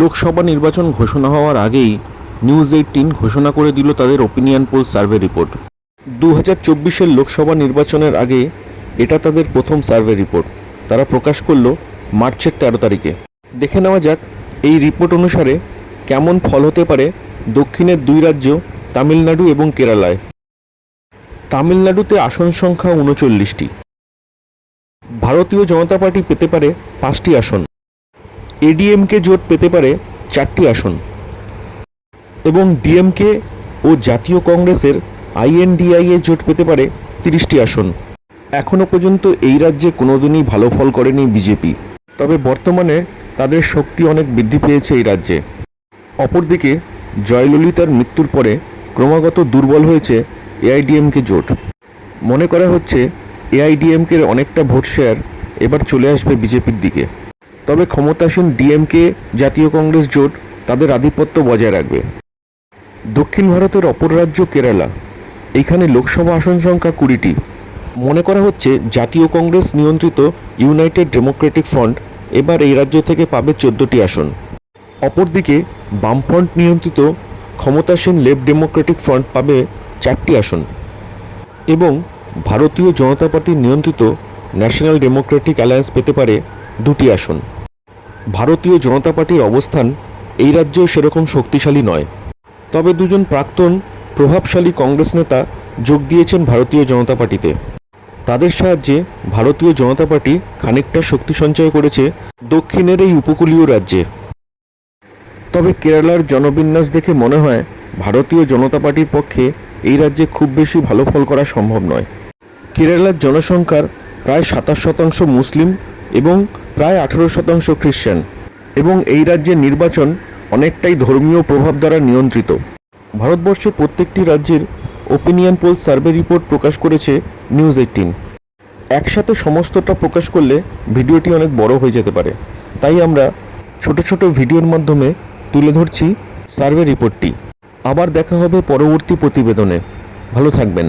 লোকসভা নির্বাচন ঘোষণা হওয়ার আগেই নিউজ এইটিন ঘোষণা করে দিল তাদের ওপিনিয়ন পোল সার্ভে রিপোর্ট দু হাজার চব্বিশের লোকসভা নির্বাচনের আগে এটা তাদের প্রথম সার্ভে রিপোর্ট তারা প্রকাশ করল মার্চের তেরো তারিখে। দেখে নেওয়া যাক এই রিপোর্ট অনুসারে কেমন ফল হতে পারে দক্ষিণের দুই রাজ্য, তামিলনাড়ু এবং কেরালায়। তামিলনাড়ুতে আসন সংখ্যা উনচল্লিশটি। ভারতীয় জনতা পার্টি পেতে পারে পাঁচটি আসন। এডিএমকে জোট পেতে পারে চারটি আসন। এবং ডিএমকে ও জাতীয় কংগ্রেসের আইএনডিআইএ জোট পেতে পারে তিরিশটি আসন। এখনও পর্যন্ত এই রাজ্যে কোনোদিনই ভালো ফল করেনি বিজেপি তবে বর্তমানে তাদের শক্তি অনেক বৃদ্ধি পেয়েছে এই রাজ্যে। অপরদিকে জয়ললিতার মৃত্যুর পরে ক্রমাগত দুর্বল হয়েছে এআইডিএমকে জোট। মনে করা হচ্ছে এআইডিএমকের অনেকটা ভোট শেয়ার এবার চলে আসবে বিজেপির দিকে। তবে ক্ষমতাসীন ডিএমকে জাতীয় কংগ্রেস জোট তাদের আধিপত্য বজায় রাখবে। দক্ষিণ ভারতের অপর রাজ্য কেরালা। এখানে লোকসভা আসন সংখ্যা কুড়িটি। মনে করা হচ্ছে জাতীয় কংগ্রেস নিয়ন্ত্রিত ইউনাইটেড ডেমোক্রেটিক ফ্রন্ট এবার এই রাজ্য থেকে পাবে চোদ্দটি আসন। অপরদিকে বামফ্রন্ট নিয়ন্ত্রিত ক্ষমতাসীন লেফট ডেমোক্রেটিক ফ্রন্ট পাবে চারটি আসন এবং ভারতীয় জনতা পার্টি নিয়ন্ত্রিত ন্যাশনাল ডেমোক্রেটিক অ্যালায়েন্স পেতে পারে দুটি আসন। ভারতীয় জনতা পার্টির অবস্থান এই রাজ্যেও সেরকম শক্তিশালী নয়। তবে দুজন প্রাক্তন, প্রভাবশালী কংগ্রেস নেতা যোগ দিয়েছেন ভারতীয় জনতা পার্টিতে। তাদের সাহায্যে ভারতীয় জনতা পার্টি খানিকটা শক্তি সঞ্চয় করেছে দক্ষিণের এই উপকূলীয় রাজ্যে। তবে কেরালার জনবিন্যাস দেখে মনে হয় ভারতীয় জনতা পার্টির পক্ষে এই রাজ্যে খুব বেশি ভালো ফল করা সম্ভব নয়। কেরালার জনসংখ্যার প্রায় সাতাশ শতাংশ মুসলিম এবং প্রায় আঠেরো শতাংশ খ্রিস্টান, এবং এই রাজ্যের নির্বাচন অনেকটাই ধর্মীয় প্রভাব দ্বারা নিয়ন্ত্রিত। ভারতবর্ষের প্রত্যেকটি রাজ্যের ওপিনিয়ন পোল সার্ভে রিপোর্ট প্রকাশ করেছে নিউজ এইটিন একসাথে সমস্তটা প্রকাশ করলে ভিডিওটি অনেক বড় হয়ে যেতে পারে। তাই আমরা ছোট ছোট ভিডিওর মাধ্যমে তুলে ধরছি সার্ভে রিপোর্টটি আবার দেখা হবে পরবর্তী প্রতিবেদনে। ভালো থাকবেন।